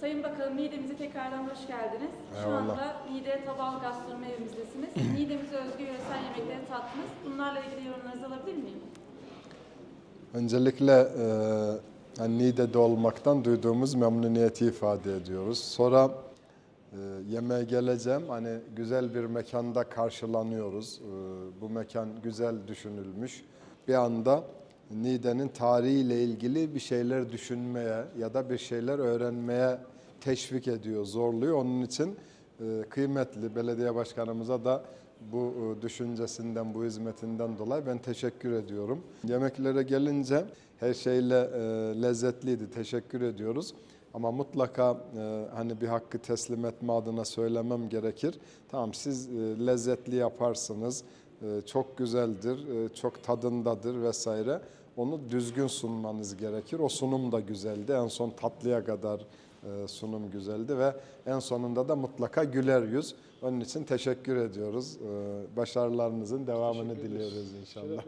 Sayın Bakanım Niğde'mize tekrardan hoş geldiniz. Şu anda Niğde Tabal Gastronomi evimizdesiniz. Niğde'mize özgü yöresel yemekleri tattınız. Bunlarla ilgili yorumlarınızı alabilir miyim? Öncelikle e, yani Niğde'de olmaktan duyduğumuz memnuniyeti ifade ediyoruz. Sonra e, yemeğe geleceğim. Hani güzel bir mekanda karşılanıyoruz. E, bu mekan güzel düşünülmüş. Bir anda Niğde'nin tarihiyle ilgili bir şeyler düşünmeye ya da bir şeyler öğrenmeye teşvik ediyor, zorluyor. Onun için e, kıymetli belediye başkanımıza da bu e, düşüncesinden, bu hizmetinden dolayı ben teşekkür ediyorum. Yemeklere gelince her şeyle e, lezzetliydi. Teşekkür ediyoruz. Ama mutlaka hani bir hakkı teslim etme adına söylemem gerekir. Tamam siz lezzetli yaparsınız, çok güzeldir, e, çok tadındadır vesaire. Onu düzgün sunmanız gerekir. O sunum da güzeldi. En son tatlıya kadar e, sunum güzeldi ve en sonunda da mutlaka güler yüz. Onun için teşekkür ediyoruz. E, Başarılarınızın devamını diliyoruz inşallah.